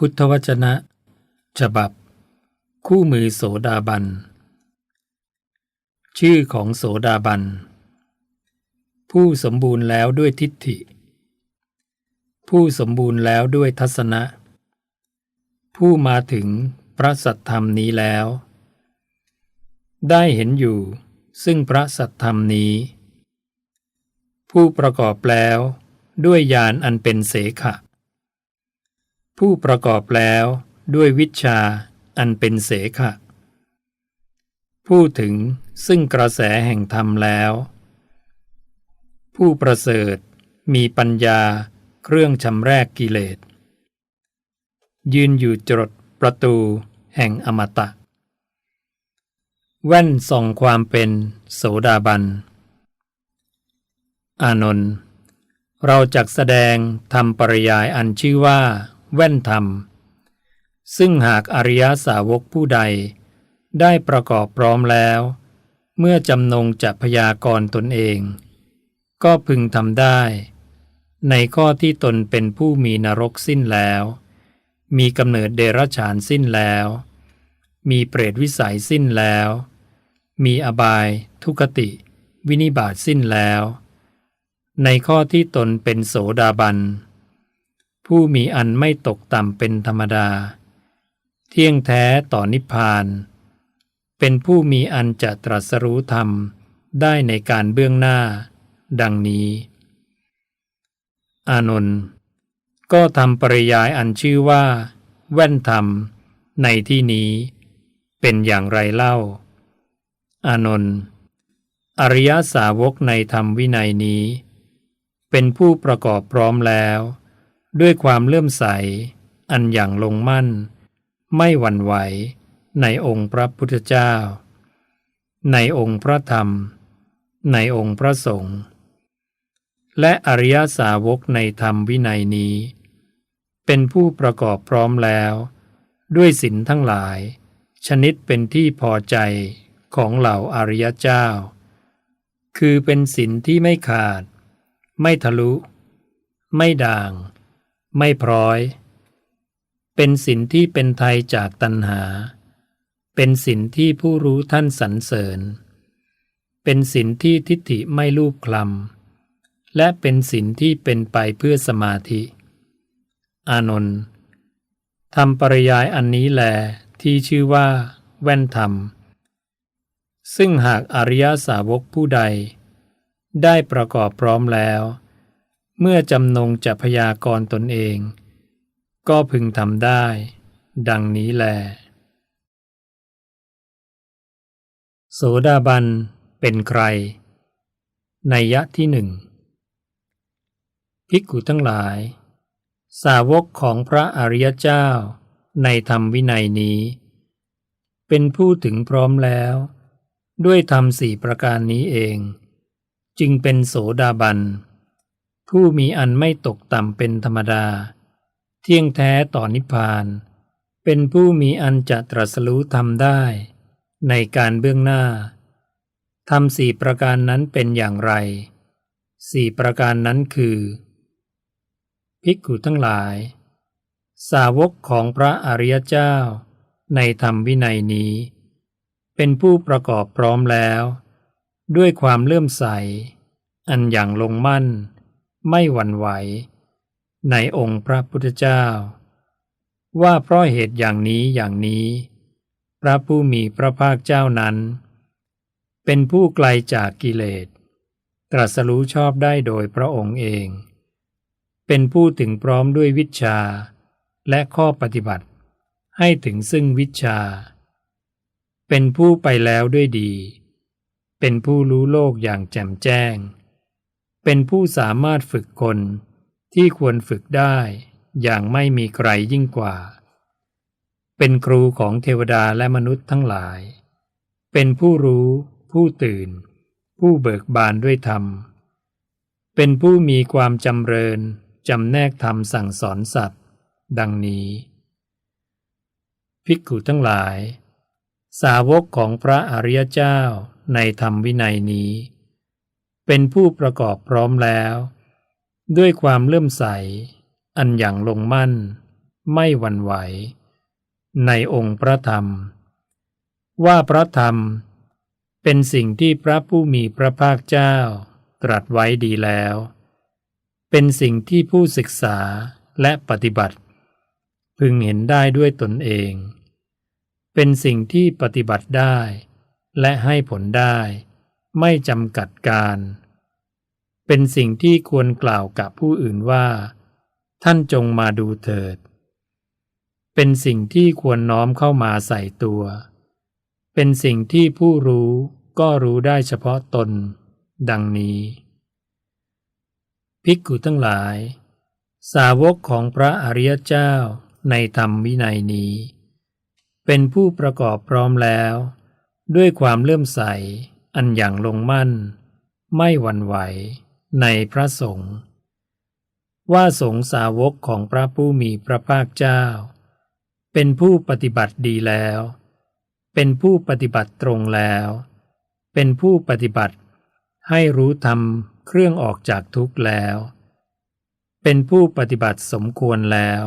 พุทธวจนะ ฉบับ คู่มือโสดาบัน ชื่อของโสดาบัน ผู้สมบูรณ์แล้วด้วยทิฏฐิ ผู้สมบูรณ์แล้วด้วยทัศนะ ผู้มาถึงพระสัทธรรมนี้แล้ว ได้เห็นอยู่ซึ่งพระสัทธรรมนี้ ผู้ประกอบแล้วด้วยญาณอันเป็นเสขะ ผู้ประกอบแล้วด้วยวิชาอันเป็นเสขะผู้ถึงซึ่งกระแสแห่งธรรมแล้ว ผู้ประเสริฐมีปัญญาเครื่องชำแรกกิเลส ยืนอยู่จดประตูแห่งอมตะ แว่นส่องความเป็นโสดาบัน อานนท์เราจักแสดงทำปริยายอันชื่อว่า แว่นธรรม ซึ่งหากอริยสาวกผู้ใด ได้ประกอบพร้อมแล้ว เมื่อจำนงจะพยากรตนเอง ก็พึงทำได้ ในข้อที่ตนเป็นผู้มีนรกสิ้นแล้ว มีกำเนิดเดรัจฉานสิ้นแล้ว มีเปรตวิสัยสิ้นแล้ว มีอบายทุกติ วินิบาตสิ้นแล้ว ในข้อที่ตนเป็นโสดาบัน ผู้มีอันไม่ตกต่ำเป็นธรรมดา เที่ยงแท้ต่อนิพพาน เป็นผู้มีอันจะตรัสรู้ธรรมได้ในการเบื้องหน้า ดังนี้ อานนท์ก็ทำปริยายอันชื่อว่า แว่นธรรม ในที่นี้ เป็นอย่างไรเล่า อานนท์อริยสาวกในธรรมวินัยนี้ เป็นผู้ประกอบพร้อมแล้ว ด้วยความเลื่อมใส อันอย่างลงมั่น ไม่หวั่นไหวในองค์พระพุทธเจ้า ในองค์พระธรรม ในองค์พระสงฆ์และอริยสาวกในธรรมวินัยนี้ เป็นผู้ประกอบพร้อมแล้ว ด้วยศีลทั้งหลาย ชนิดเป็นที่พอใจของเหล่าอริยเจ้า คือเป็นศีลที่ไม่ขาด ไม่ทะลุ ไม่ด่าง ไม่พร้อย เป็นศีลที่เป็นไทยจากตัณหา เป็นศีลที่ผู้รู้ท่านสรรเสริญ เป็นศีลที่ทิฏฐิไม่ลูบคลำและเป็นศีลที่เป็นไปเพื่อสมาธิ อานนท์ทำปริยายอันนี้แลที่ชื่อว่า แว่นธรรม ซึ่งหากอริยสาวกผู้ใด ได้ประกอบพร้อมแล้ว เมื่อจำนงจะพยากรตนเอง ก็พึงทำได้ ดังนี้แล โสดาบันเป็นใคร ในยะที่หนึ่งภิกขุทั้งหลาย สาวกของพระอริยเจ้าในธรรมวินัยนี้ เป็นผู้ถึงพร้อมแล้ว ด้วยธรรมสี่ประการนี้เอง จึงเป็นโสดาบัน ผู้มีอันไม่ตกต่ำเป็นธรรมดา เที่ยงแท้ต่อนิพพาน เป็นผู้มีอันจะตรัสรู้ธรรมได้ ในการเบื้องหน้าทำสี่ประการนั้นเป็นอย่างไรสี่ประการนั้นคือ ภิกขุทั้งหลาย สาวกของพระอริยเจ้า ในธรรมวินัยนี้ เป็นผู้ประกอบพร้อมแล้ว ด้วยความเลื่อมใส อันอย่างลงมั่น ไม่หวั่นไหว ในองค์พระพุทธเจ้า ว่าเพราะเหตุอย่างนี้อย่างนี้ พระผู้มีพระภาคเจ้านั้น เป็นผู้ไกลจากกิเลส ตรัสรู้ชอบได้โดยพระองค์เอง เป็นผู้ถึงพร้อมด้วยวิชา และข้อปฏิบัติให้ถึงซึ่งวิชา เป็นผู้ไปแล้วด้วยดี เป็นผู้รู้โลกอย่างแจ่มแจ้ง เป็นผู้สามารถฝึกคน ที่ควรฝึกได้อย่างไม่มีใครยิ่งกว่า เป็นครูของเทวดาและมนุษย์ทั้งหลาย เป็นผู้รู้ ผู้ตื่น ผู้เบิกบานด้วยธรรม เป็นผู้มีความจำเริญจำแนกธรรมสั่งสอนสัตว์ ดังนี้ ภิกขุทั้งหลาย สาวกของพระอริยเจ้าในธรรมวินัยนี้ เป็นผู้ประกอบพร้อมแล้ว ด้วยความเลื่อมใส อันอย่างลงมั่น ไม่หวั่นไหว ในองค์พระธรรม ว่าพระธรรมเป็นสิ่งที่พระผู้มีพระภาคเจ้าตรัสไว้ดีแล้ว เป็นสิ่งที่ผู้ศึกษาและปฏิบัติ พึงเห็นได้ด้วยตนเอง เป็นสิ่งที่ปฏิบัติได้ และให้ผลได้ ไม่จำกัดการ เป็นสิ่งที่ควรกล่าวกับผู้อื่นว่า ท่านจงมาดูเถิด เป็นสิ่งที่ควรน้อมเข้ามาใส่ตัว เป็นสิ่งที่ผู้รู้ก็รู้ได้เฉพาะตน ดังนี้ ภิกขุทั้งหลาย สาวกของพระอริยเจ้าในธรรมวินัยนี้ เป็นผู้ประกอบพร้อมแล้ว ด้วยความเลื่อมใส อันอย่างลงมั่น ไม่หวั่นไหวในพระสงฆ์ว่าสงฆ์สาวกของพระผู้มีพระภาคเจ้า เป็นผู้ปฏิบัติดีแล้ว เป็นผู้ปฏิบัติตรงแล้ว เป็นผู้ปฏิบัติให้รู้ธรรมเครื่องออกจากทุกข์แล้ว เป็นผู้ปฏิบัติสมควรแล้ว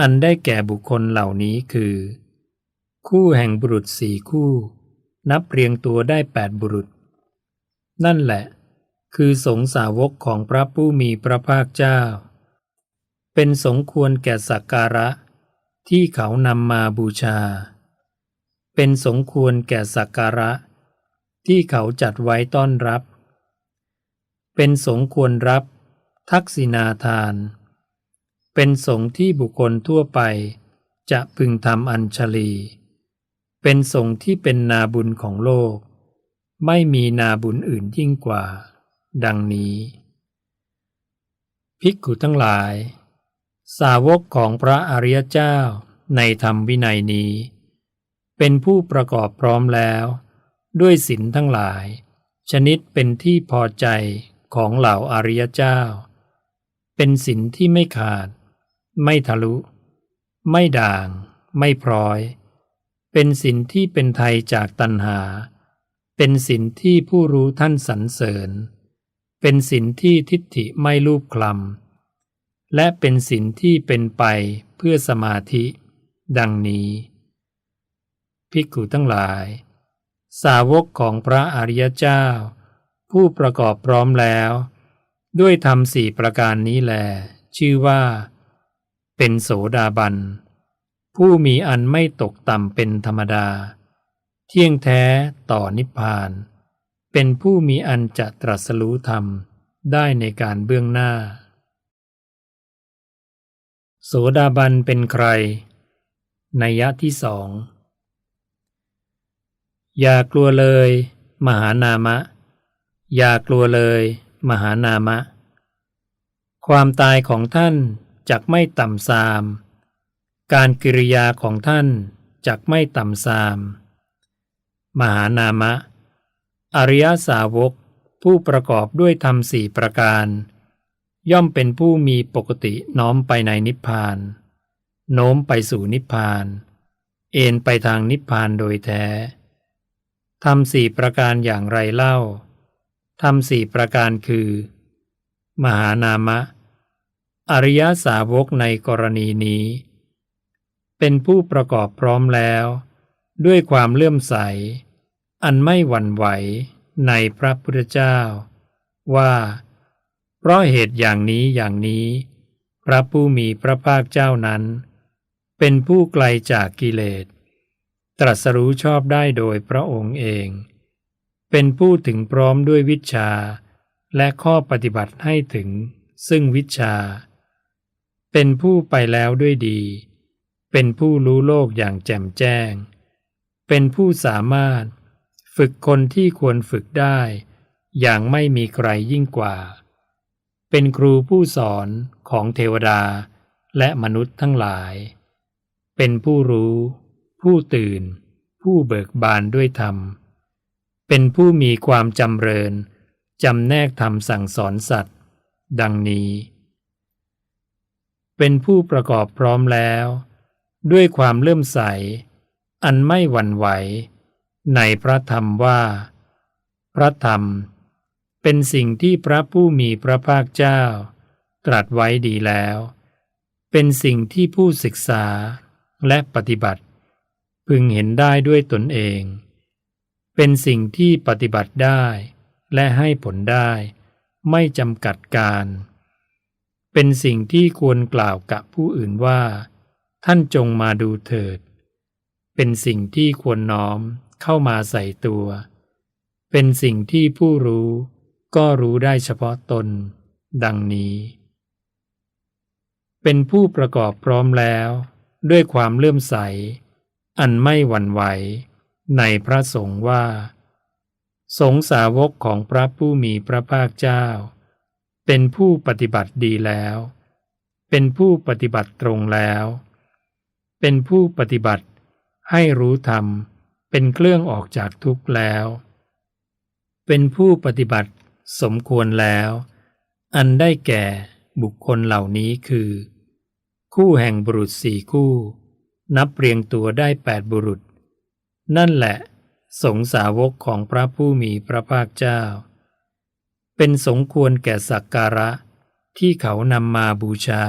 อันได้แก่บุคคลเหล่านี้คือ คู่แห่งบุรุษสี่คู่ นับเรียงตัวได้แปดบุรุษ นั่นแหละ คือสงสาวกของพระผู้มีพระภาคเจ้า เป็นสงควรแก่สักการะ ที่เขานำมาบูชา เป็นสงควรแก่สักการะ ที่เขาจัดไว้ต้อนรับ เป็นสงควรรับ ทักษิณาทาน เป็นสงที่บุคคลทั่วไปจะพึงทำอัญชลี เป็นสงฆ์ที่เป็นนาบุญของโลก ไม่มีนาบุญอื่นยิ่งกว่า ดังนี้ ภิกขุทั้งหลาย สาวกของพระอริยเจ้าในธรรมวินัยนี้ เป็นผู้ประกอบพร้อมแล้ว ด้วยศีลทั้งหลาย ชนิดเป็นที่พอใจของเหล่าอริยเจ้า เป็นศีลที่ไม่ขาด ไม่ทะลุ ไม่ด่าง ไม่พร้อย เป็นศีลที่เป็นไทยจากตัณหา เป็นศีลที่ผู้รู้ท่านสรรเสริญ เป็นศีลที่ทิฏฐิไม่รูปคลำและเป็นศีลที่เป็นไปเพื่อสมาธิ ดังนี้ ภิกขุทั้งหลาย สาวกของพระอริยเจ้า ผู้ประกอบพร้อมแล้ว ด้วยธรรมสี่ประการนี้แล ชื่อว่า เป็นโสดาบัน ผู้มีอันไม่ตกต่ำเป็นธรรมดา เที่ยงแท้ต่อนิพพาน เป็นผู้มีอันจะตรัสรู้ธรรมได้ในการเบื้องหน้า โสดาบันเป็นใครนัยยะที่สอง อย่ากลัวเลย มหานามะ อย่ากลัวเลย มหานามะ ความตายของท่านจักไม่ต่ำซาม การกิริยาของท่านจักไม่ต่ำซาม มหานามะ อริยสาวกผู้ประกอบด้วยธรรมสี่ประการ ย่อมเป็นผู้มีปกติน้อมไปในนิพพาน โน้มไปสู่นิพพาน เอ็นไปทางนิพพานโดยแท้ทำสี่ประการอย่างไรเล่าทำสี่ประการคือ มหานามะ อริยสาวกในกรณีนี้ เป็นผู้ประกอบพร้อมแล้ว ด้วยความเลื่อมใส อันไม่หวั่นไหวในพระพุทธเจ้า ว่า เพราะเหตุอย่างนี้อย่างนี้ พระผู้มีพระภาคเจ้านั้น เป็นผู้ไกลจากกิเลส ตรัสรู้ชอบได้โดยพระองค์เอง เป็นผู้ถึงพร้อมด้วยวิชา และข้อปฏิบัติให้ถึงซึ่งวิชา เป็นผู้ไปแล้วด้วยดี เป็นผู้รู้โลกอย่างแจ่มแจ้ง เป็นผู้สามารถฝึกคนที่ควรฝึกได้ อย่างไม่มีใครยิ่งกว่า เป็นครูผู้สอนของเทวดาและมนุษย์ทั้งหลาย เป็นผู้รู้ ผู้ตื่น ผู้เบิกบานด้วยธรรม เป็นผู้มีความจำเริญจำแนกธรรมสั่งสอนสัตว์ ดังนี้ เป็นผู้ประกอบพร้อมแล้ว ด้วยความเลื่อมใส อันไม่หวั่นไหว ในพระธรรมว่า พระธรรม เป็นสิ่งที่พระผู้มีพระภาคเจ้า ตรัสไว้ดีแล้ว เป็นสิ่งที่ผู้ศึกษาและปฏิบัติ พึงเห็นได้ด้วยตนเอง เป็นสิ่งที่ปฏิบัติได้และให้ผลได้ ไม่จำกัดการ เป็นสิ่งที่ควรกล่าวกับผู้อื่นว่า ท่านจงมาดูเถิด เป็นสิ่งที่ควรน้อมเข้ามาใส่ตัว เป็นสิ่งที่ผู้รู้ก็รู้ได้เฉพาะตน ดังนี้ เป็นผู้ประกอบพร้อมแล้ว ด้วยความเลื่อมใส อันไม่หวั่นไหว ในพระสงฆ์ว่า สงสาวกของพระผู้มีพระภาคเจ้า เป็นผู้ปฏิบัติดีแล้ว เป็นผู้ปฏิบัติตรงแล้ว เป็นผู้ปฏิบัติ ให้รู้ธรรม เป็นเครื่องออกจากทุกข์แล้ว เป็นผู้ปฏิบัติสมควรแล้ว อันได้แก่บุคคลเหล่านี้คือ คู่แห่งบุรุษสี่คู่ นับเรียงตัวได้แปดบุรุษ นั่นแหละ สงสาวกของพระผู้มีพระภาคเจ้า เป็นสมควรแก่สักการะที่เขานำมาบูชา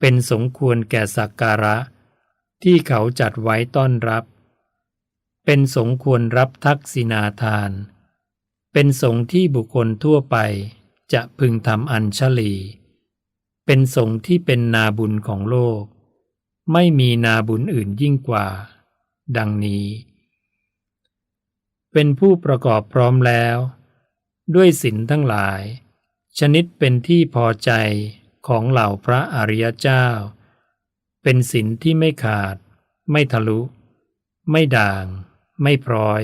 เป็นสมควรแก่สักการะ ที่เขาจัดไว้ต้อนรับ เป็นสมควรรับทักษิณาทาน เป็นสงฆ์ที่บุคคลทั่วไปจะพึงทำอัญชลี เป็นสงฆ์ที่เป็นนาบุญของโลก ไม่มีนาบุญอื่นยิ่งกว่า ดังนี้ เป็นผู้ประกอบพร้อมแล้ว ด้วยศีลทั้งหลาย ชนิดเป็นที่พอใจ ของเหล่าพระอริยเจ้า เป็นศีลที่ไม่ขาด ไม่ทะลุ ไม่ด่าง ไม่พร้อย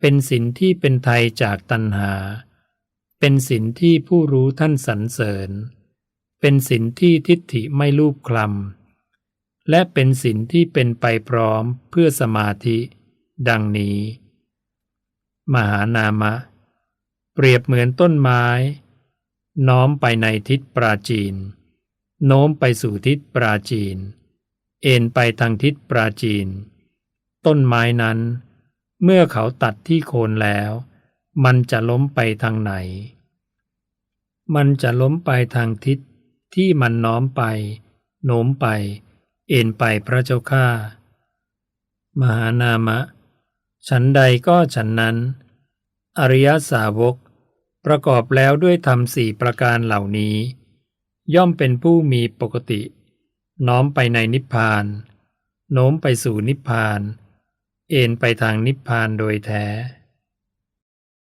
เป็นศีลที่เป็นไทยจากตัณหา เป็นศีลที่ผู้รู้ท่านสรรเสริญ เป็นศีลที่ทิฏฐิไม่ลูบคลำและเป็นศีลที่เป็นไปพร้อมเพื่อสมาธิ ดังนี้ มหานามะ เปรียบเหมือนต้นไม้ น้อมไปในทิศปราจีน โน้มไปสู่ทิศปราจีน เอ็นไปทางทิศปราจีน ต้นไม้นั้น เมื่อเขาตัดที่โคนแล้ว มันจะล้มไปทางไหน มันจะล้มไปทางทิศที่มันน้อมไป โน้มไป เอ็นไปพระเจ้าข้ามหานามะ ฉันใดก็ฉันนั้น อริยสาวก ประกอบแล้วด้วยธรรมสี่ประการเหล่านี้ ย่อมเป็นผู้มีปกติ น้อมไปในนิพพาน โน้มไปสู่นิพพาน เอ็นไปทางนิพพานโดยแท้